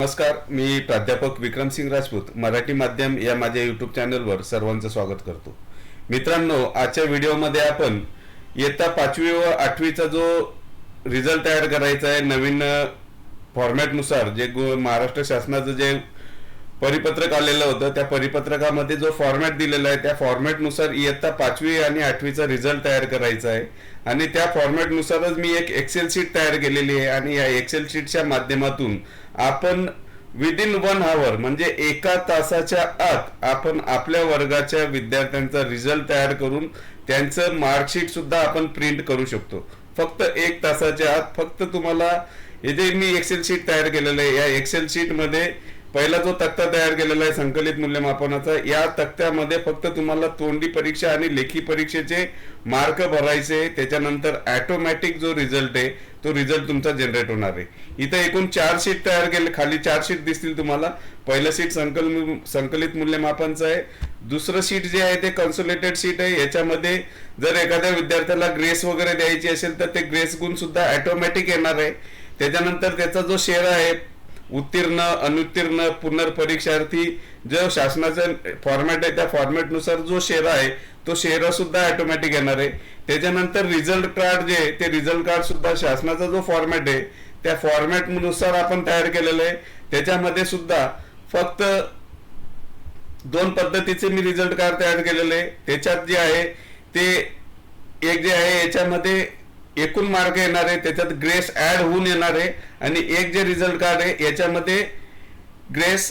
नमस्कार मी प्राध्यापक विक्रमसिंग राजपूत मराठी माध्यम या माझ्या युट्यूब चॅनलवर सर्वांचं स्वागत करतो. मित्रांनो आजच्या व्हिडिओमध्ये आपण येत्या पाचवी व आठवीचा जो रिझल्ट तयार करायचा आहे नवीन फॉर्मॅटनुसार जे गो- महाराष्ट्र शासनाचं जे परिपत्रक आलेलं होतं. त्या परिपत्रकामध्ये जो फॉर्मॅट दिलेला आहे त्या फॉर्मॅटनुसार इयत्ता पाचवी आणि आठवीचा रिझल्ट तयार करायचा आहे. आणि त्या फॉर्मॅटनुसारच मी एक एक्सेल शीट तयार केलेली आहे आणि या एक्सेल शीटच्या माध्यमातून आपण विदिन वन आवर म्हणजे एका तासाच्या आत आपण आपल्या वर्गाच्या विद्यार्थ्यांचा रिझल्ट तयार करून त्यांचं मार्कशीट सुद्धा आपण प्रिंट करू शकतो. फक्त एक तासाच्या आत फक्त तुम्हाला इथे मी एक्सेल शीट तयार केलेलं आहे या एक्सेल शीटमध्ये पहिला जो तक्ता तयार केलेला आहे संकलित मूल्यमापनाचा या तक्त्यामध्ये फक्त तुम्हाला तोंडी परीक्षा आणि लेखी परीक्षेचे मार्क भरायचे त्याच्यानंतर ॲटोमॅटिक जो रिझल्ट आहे तो रिझल्ट तुमचा जनरेट होणार आहे. इथं एकूण चार शीट तयार केले खाली चार शीट दिसतील तुम्हाला. पहिलं शीट संकल संकलित मूल्यमापनचं आहे. दुसरं शीट जे आहे ते कन्सोलेटेड शीट आहे. याच्यामध्ये जर एखाद्या विद्यार्थ्याला ग्रेस वगैरे द्यायची असेल तर ते ग्रेस गुण सुद्धा ऑटोमॅटिक येणार आहे. त्याच्यानंतर त्याचा जो शेअर आहे उत्तीर्ण अनुत्तीर्ण पुनर्परीक्षार्थी जो शासनाचा फॉर्मॅट आहे त्या फॉर्मॅटनुसार जो शेरा आहे तो शेरा सुद्धा ऑटोमॅटिक येणार आहे. त्याच्यानंतर रिझल्ट कार्ड जे आहे ते रिझल्ट कार्ड सुद्धा शासनाचा जो फॉर्मॅट आहे त्या फॉर्मॅटनुसार आपण तयार केलेलं आहे. त्याच्यामध्ये सुद्धा फक्त दोन पद्धतीचे मी रिझल्ट कार्ड तयार केलेले आहे. त्याच्यात जे आहे ते एक जे आहे याच्यामध्ये एकूण मार्क येणार आहे त्याच्यात ग्रेस ऍड होऊन येणार आहे. आणि एक जे रिझल्ट कार्ड आहे याच्यामध्ये ग्रेस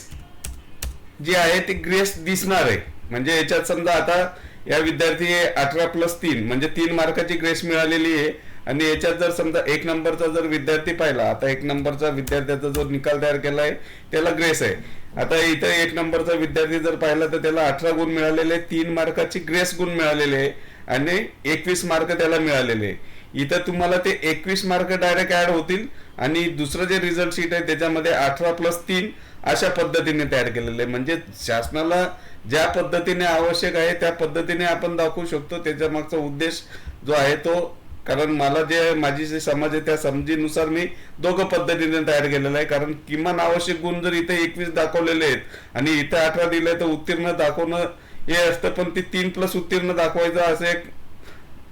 जी आहे ती ग्रेस दिसणार आहे. म्हणजे याच्यात समजा आता या विद्यार्थी अठरा प्लस तीन म्हणजे तीन मार्काची ग्रेस मिळालेली आहे. आणि याच्यात जर समजा एक नंबरचा जर विद्यार्थी पाहिला आता एक नंबरचा विद्यार्थ्याचा जो निकाल तयार केला आहे त्याला ग्रेस आहे. आता इथं एक नंबरचा विद्यार्थी जर पाहिला तर त्याला अठरा गुण मिळालेले तीन मार्काची ग्रेस गुण मिळालेले आहे. आणि एकवीस मार्क त्याला मिळालेले आहे. इथं तुम्हाला ते एकवीस मार्क डायरेक्ट ऍड होतील आणि दुसरं जे रिझल्ट शीट आहे त्याच्यामध्ये अठरा प्लस तीन अशा पद्धतीने तयार केलेलं आहे. म्हणजे शासनाला ज्या पद्धतीने आवश्यक आहे त्या पद्धतीने आपण दाखवू शकतो. त्याच्या मागचा उद्देश जो आहे तो कारण मला जे माझी जे समाज आहे त्या समजीनुसार मी दोघं पद्धतीने तयार केलेलं आहे. कारण किमान आवश्यक गुण जर इथे एकवीस दाखवलेले आहेत आणि इथे अठरा दिले तर उत्तीर्ण दाखवणं हे असतं पण ते तीन प्लस उत्तीर्ण दाखवायचं असं एक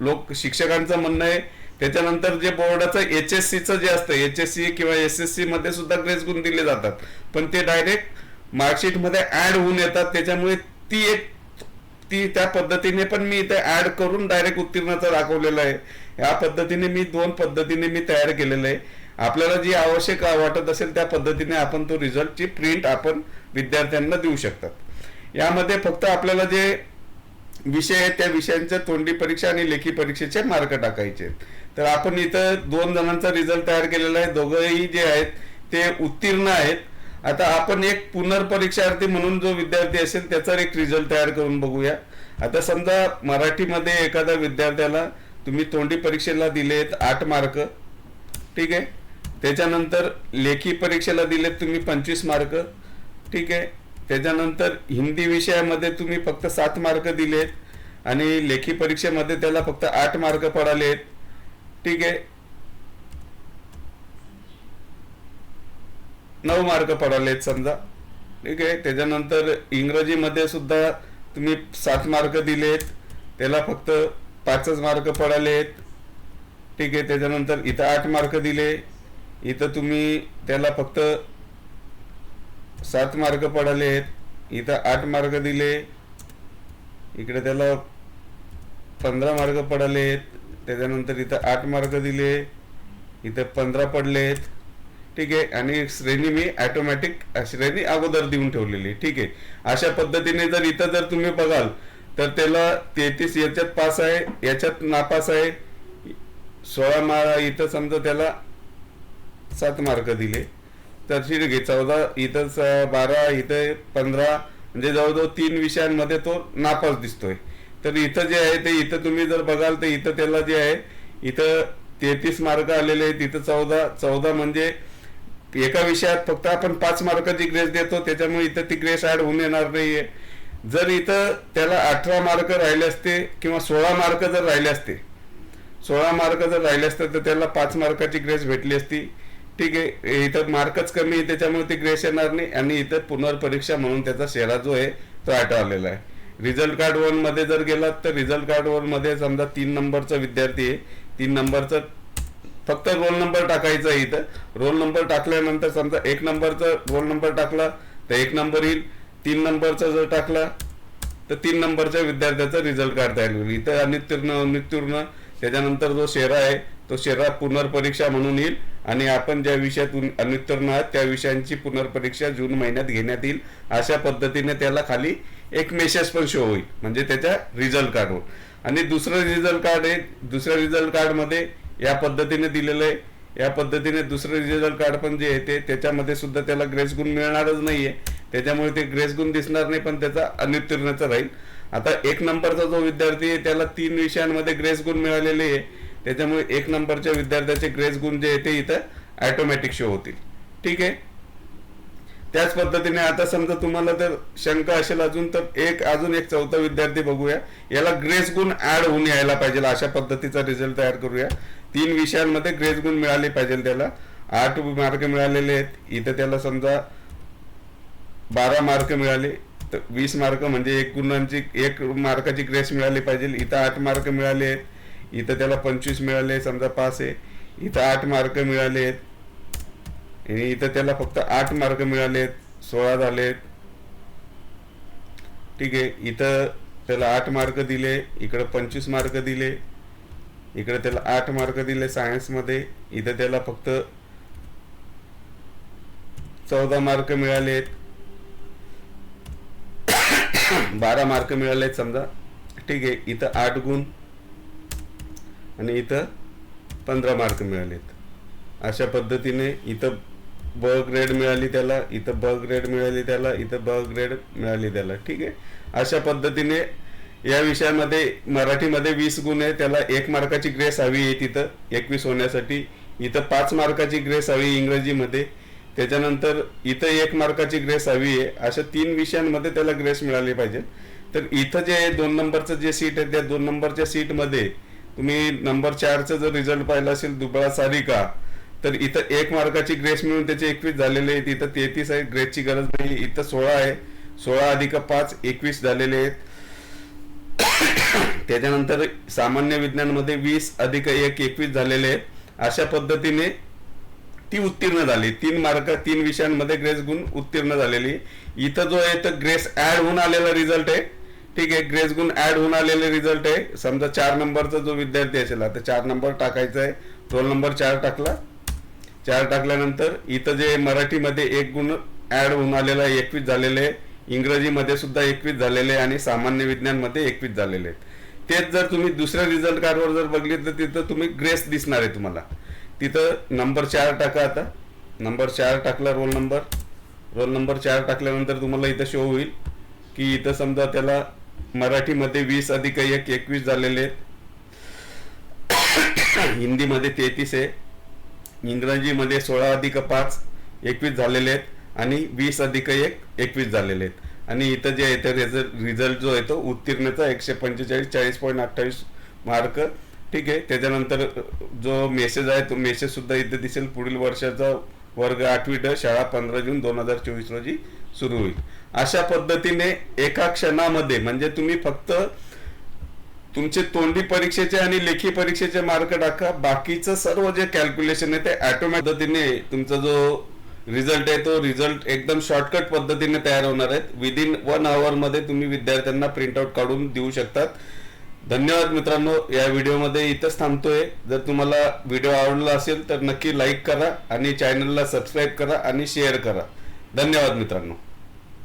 लोक शिक्षकांचं म्हणणं आहे त्याच्यानंतर जे बोर्डाचं एच एस सीचं जे असतं एच एस सी किंवा एस एस सी मध्ये सुद्धा ग्रेस गुण दिले जातात. पण ते डायरेक्ट मार्कशीटमध्ये ऍड होऊन येतात त्याच्यामुळे ती एक ती त्या पद्धतीने पण मी इथे ऍड करून डायरेक्ट उत्तीर्णाचं दाखवलेलं आहे. या पद्धतीने मी दोन पद्धतीने मी तयार केलेलं आहे. आपल्याला जी आवश्यक वाटत असेल त्या पद्धतीने आपण तो रिझल्टची प्रिंट आपण विद्यार्थ्यांना देऊ शकतात. यामध्ये फक्त आपल्याला जे विषय आहेत त्या विषयांच्या तोंडी परीक्षा आणि लेखी परीक्षेचे मार्क टाकायचे. आहेत तर आपण इथं दोन जणांचा रिझल्ट तयार केलेला आहे. दोघंही जे आहेत ते उत्तीर्ण आहेत. आता आपण एक पुनर्परीक्षार्थी म्हणून जो विद्यार्थी असेल त्याचा एक रिझल्ट तयार करून बघूया. आता समजा मराठीमध्ये एखाद्या विद्यार्थ्याला तुम्ही तोंडी परीक्षेला दिलेत आठ मार्क ठीक आहे? त्याच्यानंतर लेखी परीक्षेला दिलेत तुम्ही पंचवीस मार्क ठीक आहे? त्याच्यानंतर हिंदी विषयामध्ये तुम्ही फक्त सात मार्क दिलेत आणि लेखी परीक्षेमध्ये त्याला फक्त आठ मार्क पडालेत. ठीक आहे. नऊ मार्क पडालेत समजा. ठीक आहे. त्याच्यानंतर इंग्रजीमध्ये सुद्धा तुम्ही सात मार्क दिलेत. त्याला फक्त पाचच मार्क पडालेत. ठीक आहे. त्याच्यानंतर इथं आठ मार्क दिले. इथं तुम्ही त्याला फक्त सात मार्क आहेत इथं आठ मार्क दिले. इकडे त्याला पंधरा मार्क आहेत त्याच्यानंतर इथं आठ मार्क दिले. इथं पंधरा पडलेत. ठीक आहे. आणि श्रेणी मी ऑटोमॅटिक श्रेणी अगोदर देऊन ठेवलेली ठीक आहे. अशा पद्धतीने जर इथं जर तुम्ही बघाल तर त्याला तेहतीस याच्यात पास आहे याच्यात नापास आहे. सोळा मार्क इथं समजा त्याला सात मार्क दिले. तर घे चौदा इथं बारा इथं पंधरा म्हणजे जवळजवळ तीन विषयांमध्ये तो नापास दिसतोय. तर इथं जे आहे ते इथं तुम्ही जर बघाल तर इथं त्याला जे आहे इथं तेहतीस मार्क आलेले आहेत इथं चौदा चौदा म्हणजे एका विषयात फक्त आपण पाच मार्काची ग्रेस देतो त्याच्यामुळे इथं ती ग्रेस ऍड होऊन येणार नाहीये. जर इथं त्याला अठरा मार्क राहिले असते किंवा सोळा मार्क जर राहिले असते सोळा मार्क जर राहिले असते तर त्याला पाच मार्काची ग्रेस भेटली असती. ठीक आहे. इथं मार्कच कमी आहे त्याच्यामुळे ते ग्रेस येणार नाही. आणि इथं पुनर्परीक्षा म्हणून त्याचा शेरा जो आहे तो आठवलेला आलेला आहे. रिझल्ट कार्ड वनमध्ये जर गेलात तर रिझल्ट कार्ड वनमध्ये समजा तीन नंबरचा विद्यार्थी आहे. तीन नंबरचा फक्त रोल नंबर टाकायचा आहे इथं. रोल नंबर टाकल्यानंतर समजा एक नंबरचा रोल नंबर टाकला तर एक नंबर येईल. तीन नंबरचा जर टाकला तर तीन नंबरच्या विद्यार्थ्याचा रिझल्ट कार्ड तयार होईल. इथं अनित्यूर्ण अनुत्तीर्ण त्याच्यानंतर जो शेरा आहे तो शेरा पुनर्परीक्षा म्हणून येईल. आणि आपण ज्या विषयात अनुत्तीर्ण आहात त्या विषयांची पुनर्परीक्षा जून महिन्यात घेण्यात येईल. अशा पद्धतीने त्याला खाली एक मेसेज पण शो होईल. म्हणजे त्याच्या रिझल्ट कार्डवर आणि दुसरं रिझल्ट कार्ड आहे दुसऱ्या रिझल्ट कार्डमध्ये या पद्धतीने दिलेलं आहे. या पद्धतीने दुसरं रिझल्ट कार्ड पण जे आहे ते त्याच्यामध्ये सुद्धा त्याला ग्रेस गुण मिळणारच आहे त्याच्यामुळे ते ग्रेस गुण दिसणार नाही पण त्याचा अनुत्तीर्णचा राहील. आता एक नंबरचा जो विद्यार्थी आहे त्याला तीन विषयांमध्ये ग्रेस गुण मिळालेले आहे. त्याच्यामुळे एक नंबरच्या विद्यार्थ्याचे ग्रेस गुण जे आहे ते इथं ऑटोमॅटिक शो होतील. ठीक आहे? त्याच पद्धतीने आता समजा तुम्हाला तर शंका असेल अजून तर एक अजून एक चौथा विद्यार्थी बघूया. याला ग्रेस गुण ऍड होऊन यायला पाहिजे अशा पद्धतीचा रिझल्ट तयार करूया. तीन विषयांमध्ये ग्रेस गुण मिळाले पाहिजे त्याला. आठ मार्क मिळालेले आहेत. इथं त्याला समजा बारा मार्क मिळाले. तर वीस मार्क म्हणजे एक गुणांची एक मार्काची ग्रेस मिळाली पाहिजे. इथं आठ मार्क मिळाले आहेत. इथं त्याला पंचवीस मिळाले समजा पास आहे. इथं आठ मार्क मिळाले आणि इथं त्याला फक्त आठ मार्क मिळाले सोळा झालेत. ठीक आहे इथं त्याला आठ मार्क दिले इकडं पंचवीस मार्क दिले. इकडे त्याला आठ मार्क दिले सायन्समध्ये. इथं त्याला फक्त चौदा मार्क मिळाले आहेत बारा मार्क मिळाले आहेत समजा. ठीक आहे इथं आठ गुण. आणि इथं पंधरा मार्क मिळालेत. अशा पद्धतीने इथं ब ग्रेड मिळाली त्याला इथं ब ग्रेड मिळाली त्याला इथं ब ग्रेड मिळाली त्याला. ठीक आहे? अशा पद्धतीने या विषयामध्ये मराठीमध्ये वीस गुण आहे त्याला एक मार्काची ग्रेस हवी आहे तिथं. एकवीस होण्यासाठी इथं पाच मार्काची ग्रेस हवी इंग्रजीमध्ये. त्याच्यानंतर इथं एक मार्काची ग्रेस हवी आहे. अशा तीन विषयांमध्ये त्याला ग्रेस मिळाली पाहिजे तर इथं जे दोन नंबरचं जे सीट आहे त्या दोन नंबरच्या सीटमध्ये तुम्ही नंबर चारचा जर रिझल्ट पाहिला असेल दुबळा सारिका तर इथं एक मार्काची ग्रेस मिळून त्याचे एकवीस झालेले आहेत इथं तेहतीस आहे ग्रेसची गरज नाही. इथं सोळा आहे. सोळा अधिक पाच एकवीस झालेले आहेत. त्याच्यानंतर सामान्य विज्ञानमध्ये वीस अधिक एक एकवीस झालेले आहेत. अशा पद्धतीने ती उत्तीर्ण झाली. तीन मार्क तीन विषयांमध्ये ग्रेस गुण उत्तीर्ण झालेली. इथं जो आहे तर ग्रेस ऍड होऊन आलेला रिझल्ट आहे. ठीक आहे ग्रेस गुण ऍड होऊन आलेले रिझल्ट आहे. समजा चार नंबरचा जो विद्यार्थी असेल आता चार नंबर टाकायचा आहे. रोल नंबर चार टाकला. चार टाकल्यानंतर इथं जे मराठीमध्ये एक गुण ऍड होऊन आलेला आहे एकवीस झालेले आहे. इंग्रजीमध्ये सुद्धा एकवीस झालेले आहे आणि सामान्य विज्ञानमध्ये एकवीस झालेले आहेत. तेच जर तुम्ही दुसऱ्या रिझल्ट कार्डवर जर बघले तर तिथं तुम्ही ग्रेस दिसणार आहे तुम्हाला. तिथं नंबर चार टाका आता. नंबर चार टाकला रोल नंबर रोल नंबर चार टाकल्यानंतर तुम्हाला इथं शो होईल की इथं समजा त्याला मराठीमध्ये वीस अधिक एक एकवीस झालेले. आहेत हिंदीमध्ये तेहतीस आहे. इंग्रजीमध्ये सोळा अधिक पाच एकवीस झालेले आहेत. आणि वीस अधिक एक एकवीस झालेले आहेत. आणि इथं जे आहे ते रिझल्ट रिझल्ट जो आहे तो उत्तीर्णचा एकशे पंचेचाळीस चाळीस पॉईंट अठ्ठावीस मार्क ठीक आहे. त्याच्यानंतर जो मेसेज आहे तो मेसेज सुद्धा इथे दिसेल. पुढील वर्षाचा वर्ग आठवी ड शाळा पंधरा जून दोन हजार चोवीस रोजी सुरू होईल. अशा पद्धतीने एका क्षणामध्ये म्हणजे तुम्ही फक्त तुमचे तोंडी परीक्षेचे आणि लेखी परीक्षेचे मार्क टाका. बाकीचं सर्व जे कॅल्क्युलेशन आहे ते ऑटोमॅटिक पद्धतीने तुमचा जो रिझल्ट आहे तो रिझल्ट एकदम शॉर्टकट पद्धतीने तयार होणार आहेत. विदिन वन आवर मध्ये तुम्ही विद्यार्थ्यांना प्रिंटआउट काढून देऊ शकतात. धन्यवाद मित्रांनो या व्हिडिओमध्ये इथंच थांबतोय. जर तुम्हाला व्हिडिओ आवडला असेल तर नक्की लाईक करा आणि चॅनलला सबस्क्राईब करा आणि शेअर करा. धन्यवाद मित्रांनो.